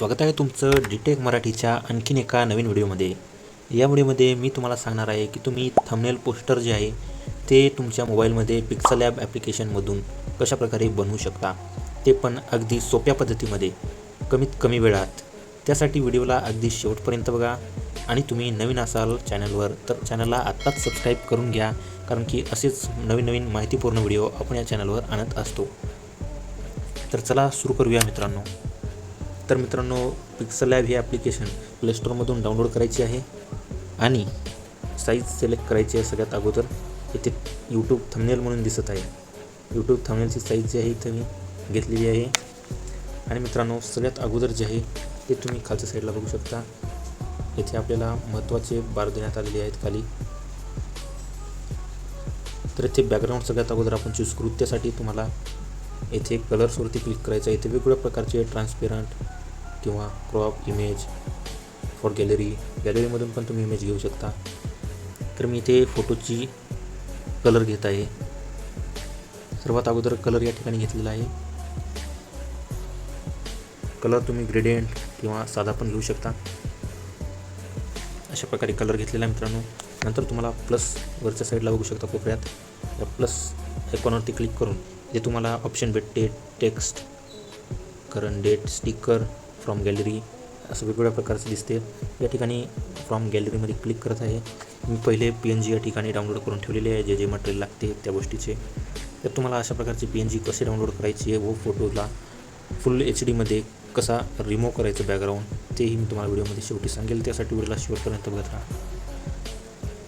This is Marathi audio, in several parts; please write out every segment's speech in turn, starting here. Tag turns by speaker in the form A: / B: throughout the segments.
A: स्वागत आहे तुमचं डिटेक मराठीच्या आणखीन एका नवीन व्हिडिओमध्ये. या व्हिडिओमध्ये मी तुम्हाला सांगणार आहे की तुम्ही थंबनेल पोस्टर जे आहे ते तुमच्या मोबाईलमध्ये पिक्सल ॲप ॲप्लिकेशनमधून कशाप्रकारे बनवू शकता ते पण अगदी सोप्या पद्धतीमध्ये कमीत कमी वेळात. त्यासाठी व्हिडिओला अगदी शेवटपर्यंत बघा आणि तुम्ही नवीन असाल चॅनलवर तर चॅनलला आत्ताच सबस्क्राईब करून घ्या कारण की असेच नवीन नवीन माहितीपूर्ण व्हिडिओ आपण या चॅनलवर आणत असतो. तर चला सुरू करूया मित्रांनो. तर मित्रांनो पिक्सल लॅब हे ॲप्लिकेशन प्लेस्टोरमधून डाउनलोड करायची आहे. आणि साईज सिलेक्ट करायची आहे सगळ्यात अगोदर. इथे यूट्यूब थंबनेल म्हणून दिसत आहे. यूट्यूब थंबनेलची साईज जी आहे इथे मी घेतलेली आहे. आणि मित्रांनो सगळ्यात अगोदर जे आहे ते तुम्ही खालच्या साईडला बघू शकता. इथे आपल्याला महत्त्वाचे बार देण्यात आलेले आहेत खाली. तर इथे बॅकग्राऊंड सगळ्यात अगोदर आपण चूज करू. त्यासाठी तुम्हाला येथे कलर्सवरती क्लिक करायचं आहे. इथे वेगवेगळ्या प्रकारचे ट्रान्सपेरंट किंवा क्रॉप इमेज फॉर गॅलरी गॅलरीमधून पण तुम्ही इमेज घेऊ शकता. तर मी इथे फोटोची कलर घेत आहे. सर्वात अगोदर कलर या ठिकाणी घेतलेला आहे. कलर तुम्ही ग्रेडियंट किंवा साधा पण घेऊ शकता. अशा प्रकारे कलर घेतलेला आहे मित्रांनो. नंतर तुम्हाला प्लस वरच्या साईडला बघू शकता कोपऱ्यात. या प्लस आयकॉनवरती क्लिक करून जे तुम्हाला ऑप्शन भेटते text current date sticker from gallery असं वेगवेगळ्या प्रकारचं दिसते. या ठिकाणी फ्रॉम गॅलरीमध्ये क्लिक करत आहे. मी पहिले पी एन जी या ठिकाणी डाउनलोड करून ठेवलेले आहे. जे जे मटेरियल लागते त्या गोष्टीचे. तर तुम्हाला अशा प्रकारचे पी एन जी कसे डाउनलोड करायची आहे व फोटोला फुल एच डीमध्ये कसा रिमूव्ह करायचं बॅकग्राऊंड तेही मी तुम्हाला व्हिडिओमध्ये शेवटी सांगेल. त्यासाठी व्हिडिओला शेवटपर्यंत बघत राहा.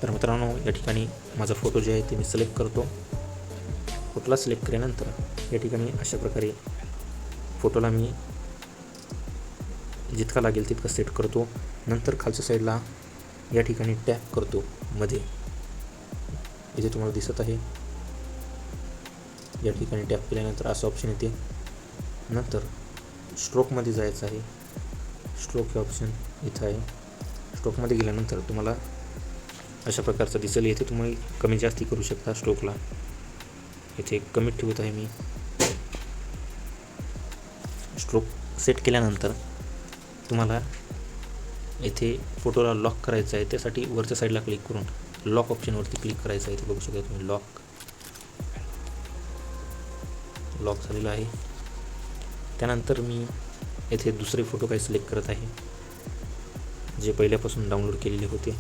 A: तर मित्रांनो या ठिकाणी माझा फोटो जे आहे ते मी सिलेक्ट करतो. फोटोला सिलेक्ट केल्यानंतर या ठिकाणी अशा प्रकारे फोटोला मी जितका लागेल तितका सेट करतो. नंतर खालच्या साईडला या ठिकाणी टॅप करतो मध्ये. इथे तुम्हाला दिसत आहे. या ठिकाणी टॅप केल्यानंतर असं ऑप्शन येते. नंतर स्ट्रोकमध्ये जायचं आहे. स्ट्रोक हे ऑप्शन इथं आहे. स्ट्रोकमध्ये गेल्यानंतर तुम्हाला अशा प्रकारचं दिसेल. येथे तुम्ही कमी जास्ती करू शकता स्ट्रोकला इथे कमी ठेवत आहे मी. स्ट्रोक सेट केल्यानंतर तुम्हाला इथे फोटोला लॉक करायचं आहे त्यासाठी वरच्या साईडला क्लिक करून लॉक ऑप्शनवरती क्लिक करायचं आहे. इथे बघू शकता तुम्ही लॉक लॉक झालेला आहे. त्यानंतर मी येथे दुसरे फोटो काही सिलेक्ट करत आहे जे पहिल्यापासून डाउनलोड केलेले होते.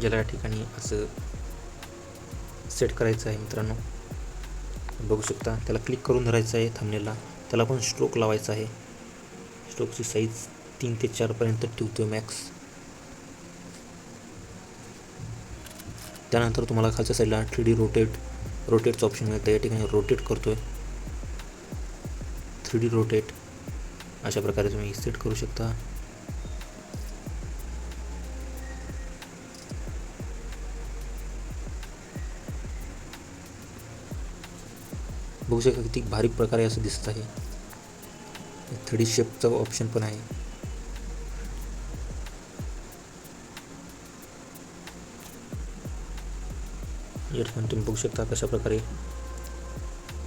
A: ज्याला या ठिकाणी असं सेट करायचं आहे मित्रांनो. बघू शकता त्याला क्लिक करून धरायचं आहे थांबलेला त्याला पण स्ट्रोक लावायचा आहे. स्ट्रोकची साईज तीन ते चारपर्यंत ठेवतो मॅक्स त्यानंतर तुम्हाला खालच्या साईडला थ्री डी रोटेट रोटेटचं ऑप्शन मिळतं. या ठिकाणी रोटेट करतो आहे थ्री डी रोटेट अशा प्रकारे तुम्ही सेट करू शकता. बघू शकता किती भारी प्रकारे असं दिसत आहे. थ्री शेपचं ऑप्शन पण आहे. या ठिकाणी तुम्ही बघू शकता कशा प्रकारे.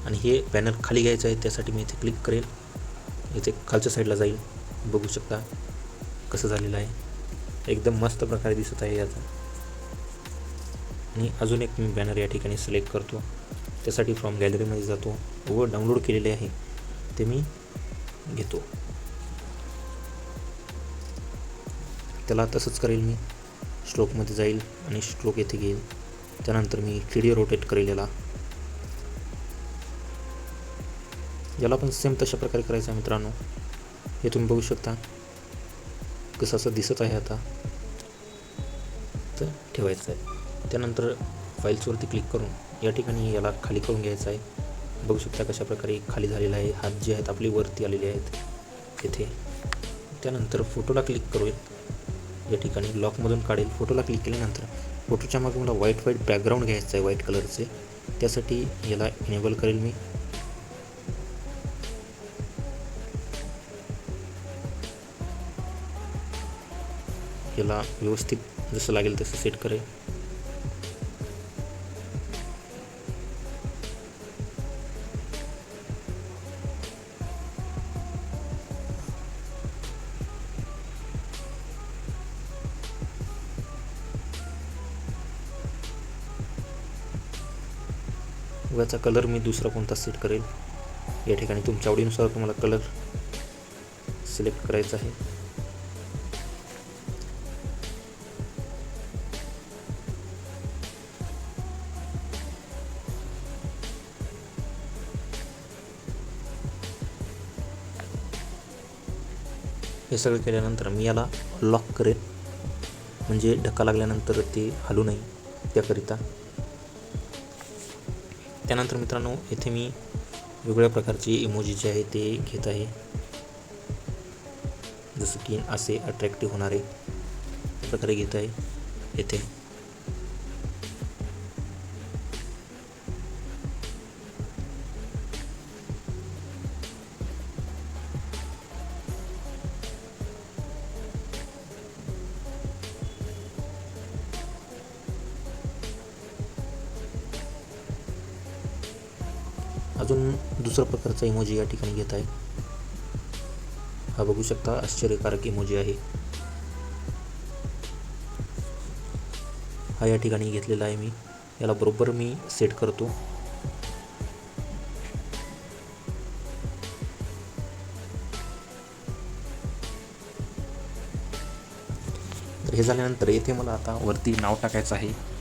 A: आणि हे पॅनल खाली घ्यायचं आहे त्यासाठी मी इथे क्लिक करेल. इथे खालच्या साईडला जाईल. बघू शकता कसं झालेलं आहे. एकदम मस्त प्रकारे दिसत आहे याचा. आणि अजून एक मी बॅनर या ठिकाणी सिलेक्ट करतो. त्यासाठी फ्रॉम गॅलरीमध्ये जातो. व डाउनलोड केलेले आहे. ते मी घेतो. त्याला तसंच करेल मी. स्ट्रोकमध्ये जाईल आणि स्ट्रोक येथे घेईल. त्यानंतर मी थ्री रोटेट करेल याला याला पण सेम तशा प्रकारे करायचं आहे मित्रांनो. हे तुम्ही बघू शकता. कसं असं दिसत आहे आता. तर ठेवायचं आहे. त्यानंतर फाईल्सवरती क्लिक करून या ठिकाणी याला खाली करून घ्यायचं आहे. बघू शकता कशा प्रकारे खाली झालेला आहे. हात जे आहेत आपली वरती आलेले आहेत येथे त्यानंतर फोटोला क्लिक करूयात या ठिकाणी लॉकमधून काढेल. फोटोला क्लिक केल्यानंतर फोटोच्या मागे मला व्हाईट व्हाईट बॅकग्राऊंड घ्यायचं आहे व्हाईट कलरचे. त्यासाठी याला इनेबल करेल मी. याला व्यवस्थित जसं लागेल तसं सेट करेल. याचा कलर मी दुसरा कोणता सेट करेल? या ठिकाणी तुमच्या आवडीनुसार तुम्हाला कलर सिलेक्ट करायचा आहे. हे सगळं केल्यानंतर मी याला लॉक करेन. म्हणजे धक्का लागल्यानंतर ते हलू नाही त्याकरिता. त्यानंतर मित्रांनो येथे मी वेगवेगळ्या प्रकारचे इमोजी जे आहे ते घेत आहे. जसं की असे अट्रॅक्टिव्ह होणारे प्रकारे घेत आहे. येथे अजून दुसऱ्या प्रकारचा इमोजी या ठिकाणी घेत आहे. हा बघू शकता आश्चर्यकारक इमोजी आहे. हा या ठिकाणी घेतलेला आहे मी. याला बरोबर मी सेट करतो. तर हे झाल्यानंतर येथे मला आता वरती नाव टाकायचं आहे.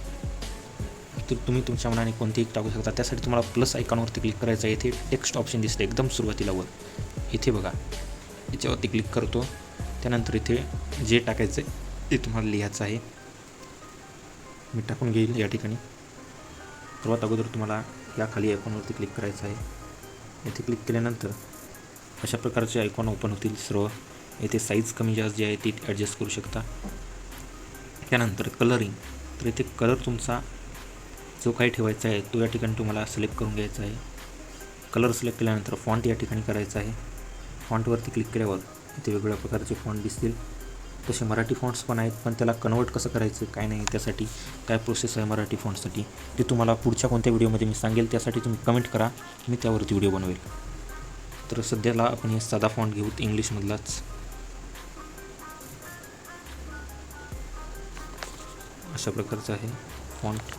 A: तर तुम्ही तुमच्या मनाने कोणतेही टाकू शकता? त्यासाठी तुम्हाला प्लस आयकॉनवरती क्लिक करायचं आहे इथे टेक्स्ट ऑप्शन दिसते एकदम सुरुवातीला वर. इथे बघा. याच्यावरती क्लिक करतो. त्यानंतर इथे जे टाकायचं आहे ते तुम्हाला लिहायचं आहे. मी टाकून घेईल या ठिकाणी. सर्वात अगोदर तुम्हाला या खाली आयकॉनवरती क्लिक करायचं आहे. इथे क्लिक केल्यानंतर अशा प्रकारचे आयकॉन ओपन होतील सर्व. येथे साईज कमी जास्त जी आहे ती ॲडजस्ट करू शकता. त्यानंतर कलरिंग तर इथे कलर तुमचा जो काही ठेवायचा आहे तो या ठिकाणी तुम्हाला सिलेक्ट करून घ्यायचा आहे. कलर सिलेक्ट केल्यानंतर फॉन्ट या ठिकाणी करायचा आहे. फॉन्टवरती क्लिक केल्यावर इथे वेगवेगळ्या प्रकारचे फॉन्ट दिसतील. तसे मराठी फॉन्ट्स पण आहेत पण त्याला कन्वर्ट कसं करायचं काय नाही त्यासाठी काय प्रोसेस आहे मराठी फॉन्टसाठी ते तुम्हाला पुढच्या कोणत्या व्हिडिओमध्ये मी सांगेल. त्यासाठी तुम्ही कमेंट करा मी त्यावरती व्हिडिओ बनवेल. तर सध्याला आपण हे साधा फॉन्ट घेऊ इंग्लिशमधलाच अशा प्रकारचं आहे फॉन्ट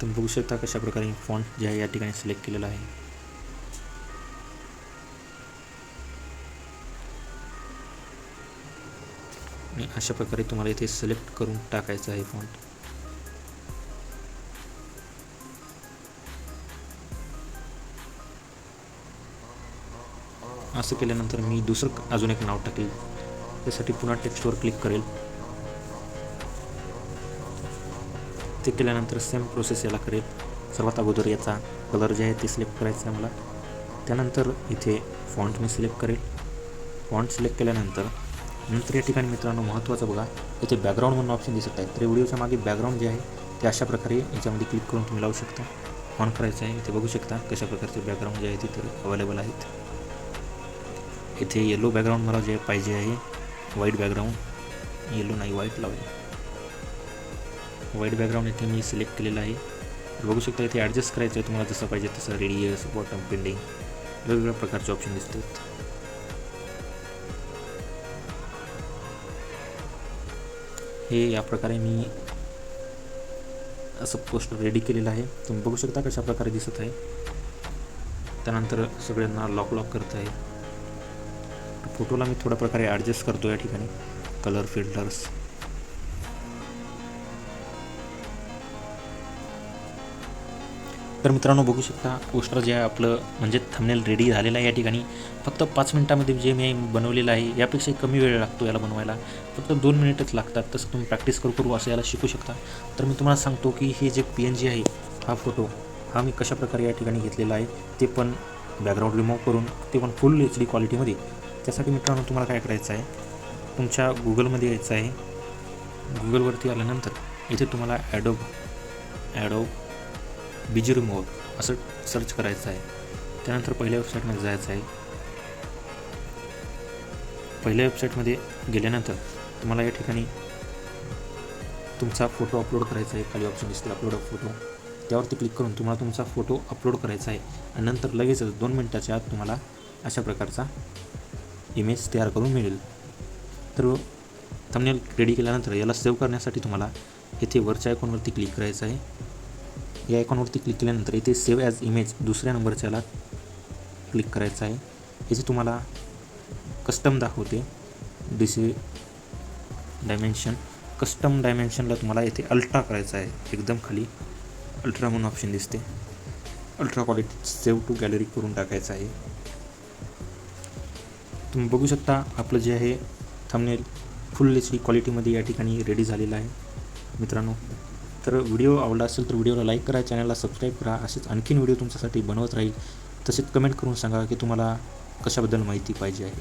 A: तुम्ही बघू शकता कशा प्रकारे फॉन्ट जे आहे या ठिकाणी सिलेक्ट केलेला आहे. आणि अशा प्रकारे तुम्हाला इथे सिलेक्ट करून टाकायचं आहे फॉन्ट असं केल्यानंतर मी दुसरं अजून एक नाव टाकेल. त्यासाठी पुन्हा टेक्स्टवर क्लिक करेल. ते केल्यानंतर सेम प्रोसेस याला करेल. सर्वात अगोदर याचा कलर जे आहे ते सिलेक्ट करायचं आहे मला त्यानंतर इथे फॉन्ट मी सिलेक्ट करेल. फॉन्ट सिलेक्ट केल्यानंतर नंतर या ठिकाणी मित्रांनो महत्त्वाचं बघा. इथे बॅकग्राऊंड म्हणून ऑप्शन दिसत आहे. तर व्हिडिओच्या मागे बॅकग्राऊंड जे आहे ते अशा प्रकारे याच्यामध्ये क्लिक करून तुम्ही लावू शकता. ऑन करायचं आहे. इथे बघू शकता कशा प्रकारचे बॅकग्राऊंड जे आहे तिथे अवेलेबल आहेत. इथे येलो बॅकग्राऊंड मला जे पाहिजे आहे व्हाईट बॅकग्राऊंड येलो नाही व्हाईट लावले व्हाईट बॅकग्राऊंड इथे मी सिलेक्ट केलेलं आहे. बघू शकता इथे ॲडजस्ट करायचं आहे तुम्हाला जसं पाहिजे तसं रेडियस बॉटम बिल्डिंग वेगवेगळ्या प्रकारचे ऑप्शन दिसतात. हे या प्रकारे मी असं पोस्टर रेडी केलेलं आहे. तुम्ही बघू शकता कशा प्रकारे दिसत आहे. त्यानंतर सगळ्यांना लॉक लॉक करत आहे. फोटोला मी थोड्या प्रकारे ॲडजस्ट करतो या ठिकाणी. कलर फिल्टर्स तर मित्रांनो बघू शकता पोस्टर जे आहे आपलं म्हणजे थंबनेल रेडी झालेलं आहे या ठिकाणी. फक्त पाच मिनटामध्ये जे मी बनवलेलं आहे यापेक्षा कमी वेळ लागतो याला बनवायला. फक्त दोन मिनिटच लागतात तसं तुम्ही प्रॅक्टिस करू करू असं याला शिकू शकता. तर मी तुम्हाला सांगतो की हे जे पी एन जी आहे हा फोटो हा मी कशाप्रकारे या ठिकाणी घेतलेला आहे ते पण बॅकग्राऊंड रिमूव्ह करून ते पण फुल एच डी क्वालिटीमध्ये त्यासाठी मित्रांनो तुम्हाला काय करायचं आहे तुमच्या गुगलमध्ये यायचं आहे. गुगलवरती आल्यानंतर इथे तुम्हाला ॲडोब ॲडोब बिजी रिमूव्हर हो, असं सर्च करायचं आहे. त्यानंतर पहिल्या वेबसाईटमध्ये जायचं आहे. पहिल्या वेबसाईटमध्ये गेल्यानंतर तुम्हाला या ठिकाणी तुमचा फोटो अपलोड करायचा आहे. खाली ऑप्शन दिसतील अपलोड फोटो त्यावरती क्लिक करून तुम्हाला तुमचा फोटो अपलोड करायचा आहे. आणि नंतर लगेचच दोन मिनटाच्या आत तुम्हाला अशा प्रकारचा इमेज तयार करून मिळेल. तर थंबनेल रेडी केल्यानंतर याला सेव्ह करण्यासाठी तुम्हाला येथे वरच्या आयकॉनवरती क्लिक करायचं आहे. या आयकॉनवरती क्लिक केल्यानंतर इथे सेव्ह ॲज इमेज दुसऱ्या नंबरच्याला क्लिक करायचं आहे. याचे तुम्हाला कस्टम दाखवते. डिसी डायमेन्शन कस्टम डायमेन्शनला तुम्हाला इथे अल्ट्रा करायचं आहे. एकदम खाली अल्ट्रा म्हणून ऑप्शन दिसते. Ultra quality save to gallery करून टाकायचं आहे. तुम्ही बघू शकता आपलं जे आहे थंबनेल फुल एच डी क्वालिटीमध्ये या ठिकाणी रेडी झालेलं आहे. मित्रांनो तर व्हिडिओ आवडला असेल तर व्हिडिओला लाईक करा चॅनलला सबस्क्राईब करा. असेच आणखीन व्हिडिओ तुमच्यासाठी बनवत राहील. तसेच कमेंट करून सांगा की तुम्हाला कशाबद्दल माहिती पाहिजे आहे.